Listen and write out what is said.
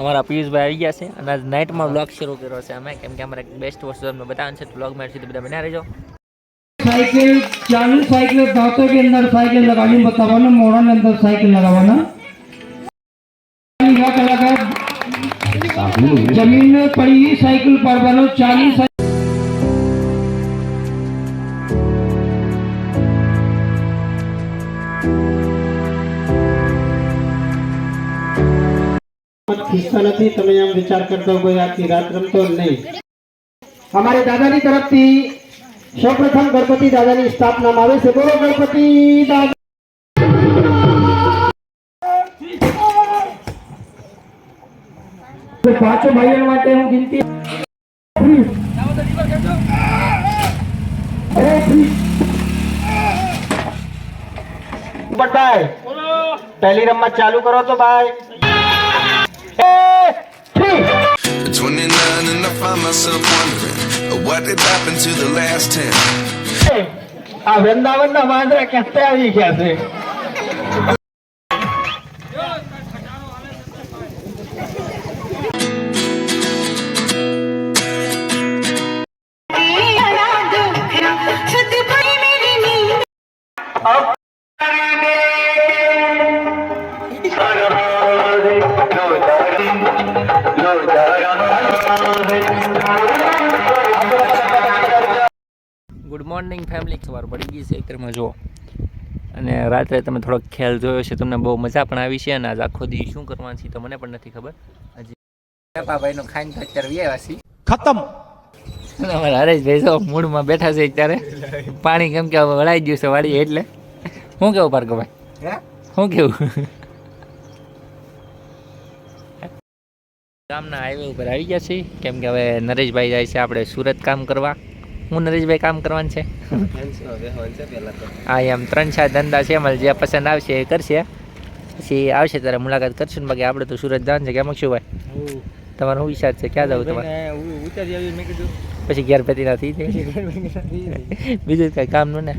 અમારા પિયુષભાઈ આવી ગયા છે અને આજ નાઇટમાં બ્લોગ શરૂ કર્યો છે અમે. કેમ કે અમારે બેસ્ટ વસ્તુ તમને બતાવવાનું છે. બ્લોગ મેળ સુધી બધા બના રહેજો. સાયકલ ચાલુ સાયકલ દાંતો કે અંદર સાયકલ લગાવીને બતાવવાના મોડાની અંદર સાયકલ લગાવવાના. જમીન પડી સાયકલ પાડવાનો ચાલીસ पड़ी हुई साइकिल पर बनो चालू साइकिल ખિસ્સા નથી તમે આમ વિચાર કરતા હોય આખી રાત રમતો નહીં અમારે દાદાની તરફથી સૌપ્રથમ ગણપતિ દાદાની સ્થાપના આવે છે બોલો ગણપતિ દાદા તો પાંચો ભાઈઓ માટે હું ગિનતી અરે please. ભાઈ પહેલી રમત ચાલુ કરો At 29 and I find myself wondering uh, what did happen to the last 10. આ વૃંદાવનના વાંદરા ક્યાંથી આવી ગયા છે ગુડ મોર્નિંગ ફેમિલી સવાર પડી ગઈ છે એકરમાં જુઓ. અને રાત્રે તમે થોડોક ખ્યાલ જોયો છે તમને બહુ મજા પણ આવી છે અને આજ આખો દી શું કરવાનું છે તો મને પણ નથી ખબર. હજી ભાઈનો ખાઈને તો અત્યારે વ્યવાસી છીએ. ખતમ. અમારા હરેશભાઈ જો મૂળમાં બેઠા છે અત્યારે. પાણી કેમ કે હવે વળાઈ ગયું છે વાળી એટલે. શું કેવું ભાર્ગવભાઈ? શું કેવું? ગામના હાઈવે ઉપર આવી ગયા છીએ. કેમ કે હવે નરેશભાઈ જાય છે આપણે સુરત કામ કરવા. હું નરેશભાઈ કામ કરવાનું છે. હા એમ ત્રણ ચાર ધંધા છે. અમારે જે પસંદ આવશે એ કરશે. પછી આવશે ત્યારે મુલાકાત કરશું ને બાકી આપણે તો સુરત જવાનું છે. કેમ ભાઈ? તમારો શું વિચાર છે? ક્યાં જવું તમારે? પછી ઘેર પતિ નથી બીજું કઈ કામનું ને.